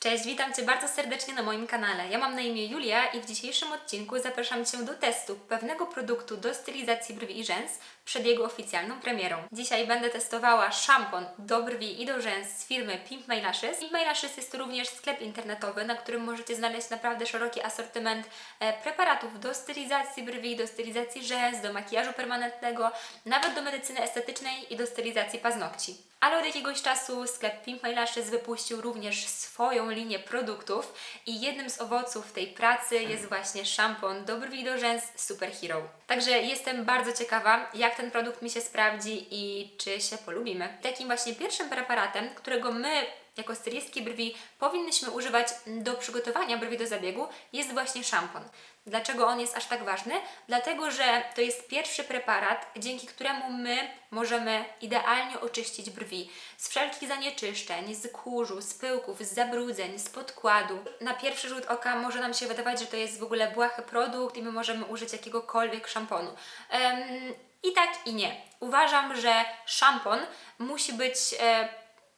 Cześć, witam Cię bardzo serdecznie na moim kanale. Ja mam na imię Julia i w dzisiejszym odcinku zapraszam Cię do testu pewnego produktu do stylizacji brwi i rzęs przed jego oficjalną premierą. Dzisiaj będę testowała szampon do brwi i do rzęs z firmy Pimp My Lashes. Pimp My Lashes jest to również sklep internetowy, na którym możecie znaleźć naprawdę szeroki asortyment e, preparatów do stylizacji brwi, do stylizacji rzęs, do makijażu permanentnego, nawet do medycyny estetycznej i do stylizacji paznokci. Ale od jakiegoś czasu sklep Pimp My Lashes wypuścił również swoją linię produktów i jednym z owoców tej pracy jest właśnie szampon do brwi do rzęs Superhero. Także jestem bardzo ciekawa, jak ten produkt mi się sprawdzi i czy się polubimy. Takim właśnie pierwszym preparatem, którego my jako stylistki brwi powinnyśmy używać do przygotowania brwi do zabiegu jest właśnie szampon. Dlaczego on jest aż tak ważny? Dlatego, że to jest pierwszy preparat, dzięki któremu my możemy idealnie oczyścić brwi z wszelkich zanieczyszczeń, z kurzu, z pyłków, z zabrudzeń, z podkładu. Na pierwszy rzut oka może nam się wydawać, że to jest w ogóle błahy produkt i my możemy użyć jakiegokolwiek szamponu. Em, I tak i nie. Uważam, że szampon musi być e,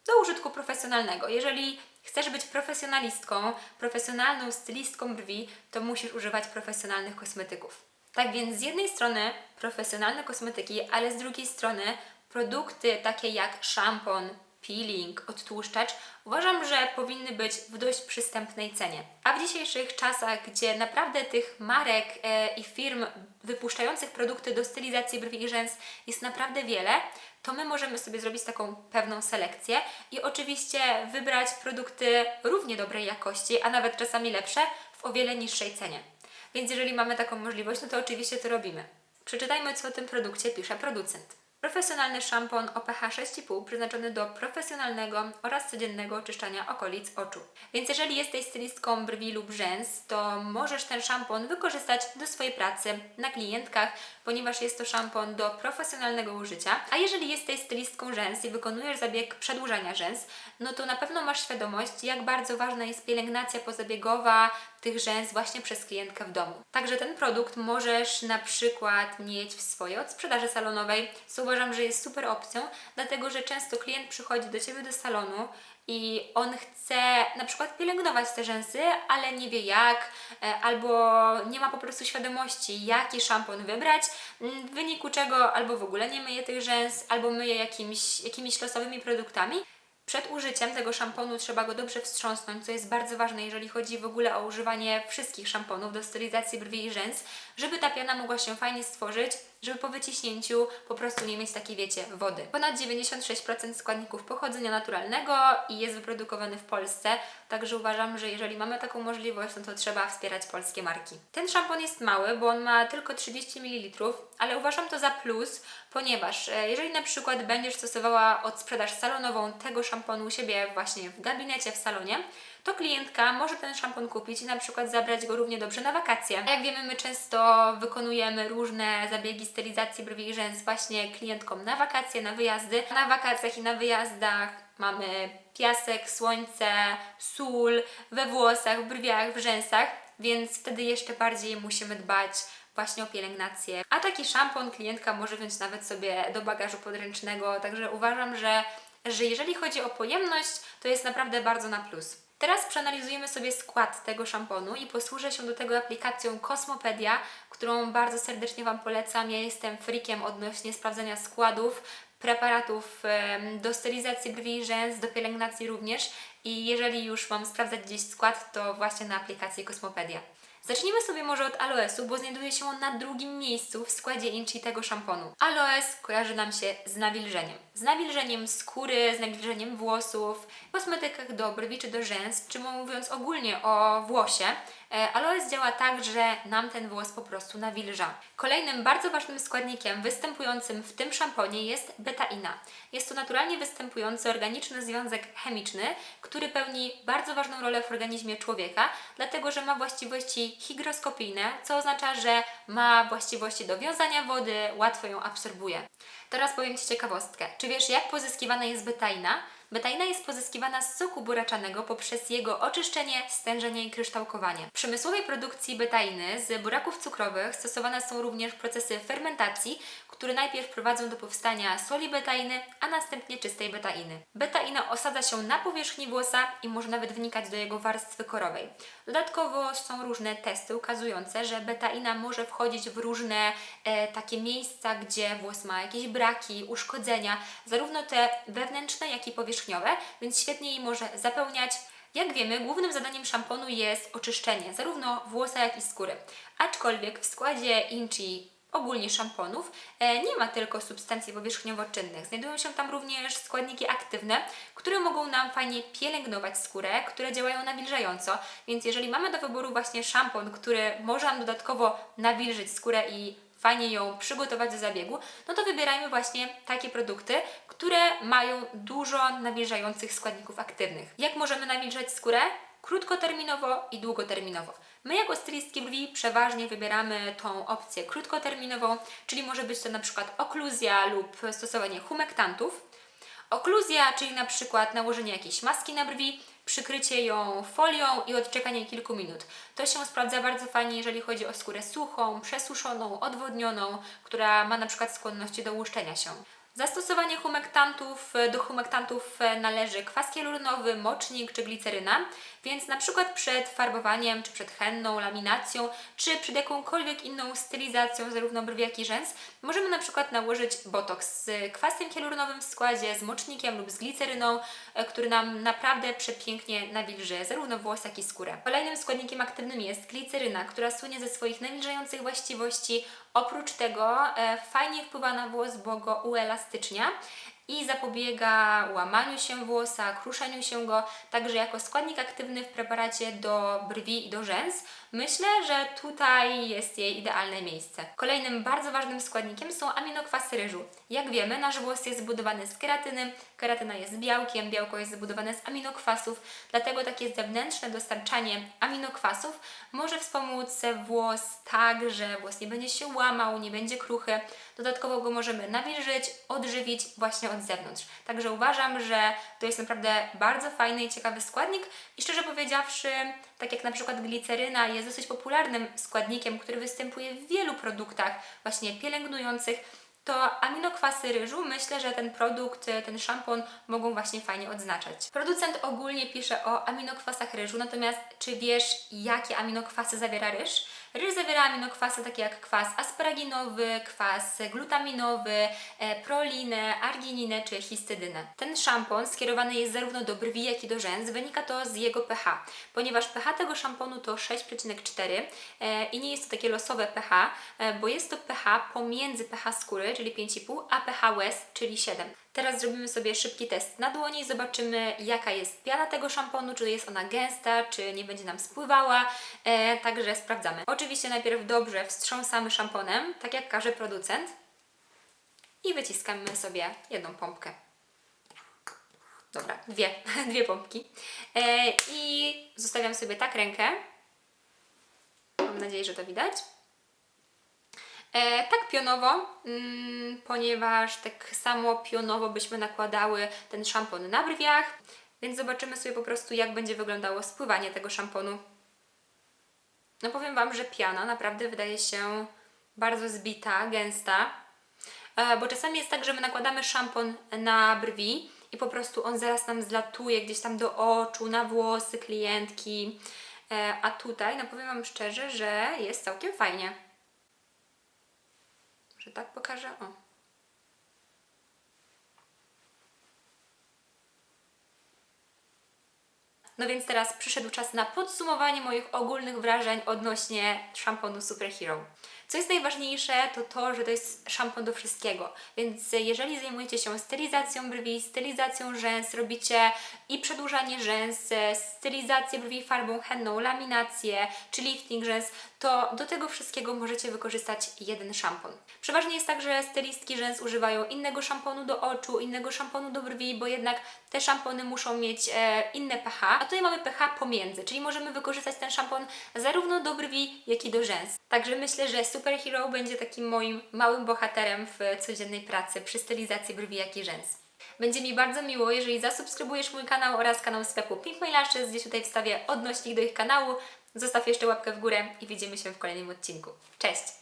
do użytku profesjonalnego. Jeżeli chcesz być profesjonalistką, profesjonalną stylistką brwi, to musisz używać profesjonalnych kosmetyków. Tak więc z jednej strony profesjonalne kosmetyki, ale z drugiej strony produkty takie jak szampon, peeling, odtłuszczacz uważam, że powinny być w dość przystępnej cenie. A w dzisiejszych czasach, gdzie naprawdę tych marek e, i firm wypuszczających produkty do stylizacji brwi i rzęs jest naprawdę wiele, to my możemy sobie zrobić taką pewną selekcję i oczywiście wybrać produkty równie dobrej jakości, a nawet czasami lepsze, w o wiele niższej cenie. Więc jeżeli mamy taką możliwość, no to oczywiście to robimy. Przeczytajmy, co o tym produkcie pisze producent. Profesjonalny szampon o pH 6,5 przeznaczony do profesjonalnego oraz codziennego oczyszczania okolic oczu. Więc jeżeli jesteś stylistką brwi lub rzęs, to możesz ten szampon wykorzystać do swojej pracy na klientkach, ponieważ jest to szampon do profesjonalnego użycia. A jeżeli jesteś stylistką rzęs i wykonujesz zabieg przedłużania rzęs, no to na pewno masz świadomość, jak bardzo ważna jest pielęgnacja pozabiegowa tych rzęs właśnie przez klientkę w domu. Także ten produkt możesz na przykład mieć w swojej odsprzedaży salonowej, co uważam, że jest super opcją, dlatego że często klient przychodzi do Ciebie do salonu i on chce na przykład pielęgnować te rzęsy, ale nie wie jak, e, albo nie ma po prostu świadomości, jaki szampon wybrać, m, w wyniku czego albo w ogóle nie myje tych rzęs, albo myje jakimiś, jakimiś losowymi produktami. Przed użyciem tego szamponu trzeba go dobrze wstrząsnąć, co jest bardzo ważne, jeżeli chodzi w ogóle o używanie wszystkich szamponów do stylizacji brwi i rzęs, żeby ta piana mogła się fajnie stworzyć, żeby po wyciśnięciu po prostu nie mieć takiej, wiecie, wody. Ponad 96% składników pochodzenia naturalnego i jest wyprodukowany w Polsce, także uważam, że jeżeli mamy taką możliwość, no to trzeba wspierać polskie marki. Ten szampon jest mały, bo on ma tylko 30 ml, ale uważam to za plus, ponieważ e, jeżeli na przykład będziesz stosowała odsprzedaż salonową tego szamponu u siebie właśnie w gabinecie, w salonie, to klientka może ten szampon kupić i na przykład zabrać go równie dobrze na wakacje. A jak wiemy, my często wykonujemy różne zabiegi stylizacji brwi i rzęs właśnie klientkom na wakacje, na wyjazdy. Na wakacjach i na wyjazdach mamy piasek, słońce, sól we włosach, w brwiach, w rzęsach, więc wtedy jeszcze bardziej musimy dbać właśnie o pielęgnację. A taki szampon klientka może wziąć nawet sobie do bagażu podręcznego, także uważam, że, że jeżeli chodzi o pojemność, to jest naprawdę bardzo na plus. Teraz przeanalizujemy sobie skład tego szamponu i posłużę się do tego aplikacją Kosmopedia, którą bardzo serdecznie Wam polecam. Ja jestem freakiem odnośnie sprawdzania składów, preparatów do stylizacji brwi i rzęs, do pielęgnacji również i jeżeli już mam sprawdzać gdzieś skład, to właśnie na aplikacji Kosmopedia. Zacznijmy sobie może od aloesu, bo znajduje się on na drugim miejscu w składzie Inchi tego szamponu. Aloes kojarzy nam się z nawilżeniem. Z nawilżeniem skóry, z nawilżeniem włosów, kosmetykach do brwi czy do rzęs, czy mówiąc ogólnie o włosie, e, aloes działa tak, że nam ten włos po prostu nawilża. Kolejnym bardzo ważnym składnikiem występującym w tym szamponie jest betaina. Jest to naturalnie występujący organiczny związek chemiczny, który pełni bardzo ważną rolę w organizmie człowieka, dlatego że ma właściwości hygroskopijne, co oznacza, że ma właściwości do wiązania wody, łatwo ją absorbuje. Teraz powiem Ci ciekawostkę. Czy wiesz, jak pozyskiwana jest betaina? Betaina jest pozyskiwana z soku buraczanego poprzez jego oczyszczenie, stężenie i kryształkowanie. W przemysłowej produkcji betainy z buraków cukrowych stosowane są również procesy fermentacji, które najpierw prowadzą do powstania soli betainy, a następnie czystej betainy. Betaina osadza się na powierzchni włosa i może nawet wnikać do jego warstwy korowej. Dodatkowo są różne testy ukazujące, że betaina może wchodzić w różne e, takie miejsca, gdzie włos ma jakieś braki, uszkodzenia, zarówno te wewnętrzne, jak i powierzchniowe, więc świetnie jej może zapełniać. Jak wiemy, głównym zadaniem szamponu jest oczyszczenie zarówno włosa, jak i skóry. Aczkolwiek w składzie Inchi ogólnie szamponów e, nie ma tylko substancji powierzchniowo-czynnych. Znajdują się tam również składniki aktywne, które mogą nam fajnie pielęgnować skórę, które działają nawilżająco. Więc jeżeli mamy do wyboru właśnie szampon, który może nam dodatkowo nawilżyć skórę i fajnie ją przygotować do zabiegu, no to wybierajmy właśnie takie produkty, które mają dużo nawilżających składników aktywnych. Jak możemy nawilżać skórę? Krótkoterminowo i długoterminowo. My jako stylistki brwi przeważnie wybieramy tą opcję krótkoterminową, czyli może być to na przykład okluzja lub stosowanie humektantów. Okluzja, czyli na przykład nałożenie jakiejś maski na brwi, przykrycie ją folią i odczekanie kilku minut. To się sprawdza bardzo fajnie, jeżeli chodzi o skórę suchą, przesuszoną, odwodnioną, która ma na przykład skłonności do łuszczenia się. Zastosowanie humektantów, do humektantów należy kwas hialuronowy, mocznik czy gliceryna, więc na przykład przed farbowaniem, czy przed henną, laminacją, czy przed jakąkolwiek inną stylizacją zarówno brwi jak i rzęs, możemy na przykład nałożyć botoks z kwasem hialuronowym w składzie, z mocznikiem lub z gliceryną, e, który nam naprawdę przepięknie nawilży zarówno włos, jak i skórę. Kolejnym składnikiem aktywnym jest gliceryna, która słynie ze swoich nawilżających właściwości. Oprócz tego e, fajnie wpływa na włos, bo go uelastycznia i zapobiega łamaniu się włosa, kruszeniu się go, także jako składnik aktywny w preparacie do brwi i do rzęs. Myślę, że tutaj jest jej idealne miejsce. Kolejnym bardzo ważnym składnikiem są aminokwasy ryżu. Jak wiemy, nasz włos jest zbudowany z keratyny, keratyna jest białkiem, białko jest zbudowane z aminokwasów, dlatego takie zewnętrzne dostarczanie aminokwasów może wspomóc włos tak, że włos nie będzie się łamał, nie będzie kruchy. Dodatkowo go możemy nawilżyć, odżywić właśnie od zewnątrz. Także uważam, że to jest naprawdę bardzo fajny i ciekawy składnik i szczerze powiedziawszy, tak jak na przykład gliceryna jest dosyć popularnym składnikiem, który występuje w wielu produktach właśnie pielęgnujących, to aminokwasy ryżu, myślę, że ten produkt, ten szampon mogą właśnie fajnie odznaczać. Producent ogólnie pisze o aminokwasach ryżu, natomiast czy wiesz, jakie aminokwasy zawiera ryż? Ryż zawiera aminokwasy takie jak kwas asparaginowy, kwas glutaminowy, e, prolinę, argininę czy histydynę. Ten szampon skierowany jest zarówno do brwi, jak i do rzęs. Wynika to z jego pH, ponieważ pH tego szamponu to 6,4 e, i nie jest to takie losowe pH, e, bo jest to pH pomiędzy pH skóry, czyli 5,5, a pH łez, czyli 7. Teraz zrobimy sobie szybki test na dłoni, zobaczymy jaka jest piana tego szamponu, czy jest ona gęsta, czy nie będzie nam spływała, e, także sprawdzamy. Oczywiście najpierw dobrze wstrząsamy szamponem, tak jak każe producent i wyciskamy sobie jedną pompkę. Dobra, dwie, dwie pompki. E, I zostawiam sobie tak rękę. Mam nadzieję, że to widać. E, tak pionowo, mm, ponieważ tak samo pionowo byśmy nakładały ten szampon na brwiach, więc zobaczymy sobie po prostu jak będzie wyglądało spływanie tego szamponu. No powiem Wam, że piana naprawdę wydaje się bardzo zbita, gęsta, e, bo czasami jest tak, że my nakładamy szampon na brwi i po prostu on zaraz nam zlatuje gdzieś tam do oczu, na włosy klientki, e, a tutaj, no powiem Wam szczerze, że jest całkiem fajnie że tak pokażę. O. No więc teraz przyszedł czas na podsumowanie moich ogólnych wrażeń odnośnie szamponu Superhero. Co jest najważniejsze, to to, że to jest szampon do wszystkiego. Więc jeżeli zajmujecie się stylizacją brwi, stylizacją rzęs, robicie i przedłużanie rzęs, stylizację brwi farbą henną, laminację czy lifting rzęs, to do tego wszystkiego możecie wykorzystać jeden szampon. Przeważnie jest tak, że stylistki rzęs używają innego szamponu do oczu, innego szamponu do brwi, bo jednak te szampony muszą mieć e, inne pH, a tutaj mamy pH pomiędzy, czyli możemy wykorzystać ten szampon zarówno do brwi, jak i do rzęs. Także myślę, że Superhero będzie takim moim małym bohaterem w codziennej pracy przy stylizacji brwi, jak i rzęs. Będzie mi bardzo miło, jeżeli zasubskrybujesz mój kanał oraz kanał sklepu Pink My Lashes, tutaj wstawię odnośnik do ich kanału. Zostaw jeszcze łapkę w górę i widzimy się w kolejnym odcinku. Cześć!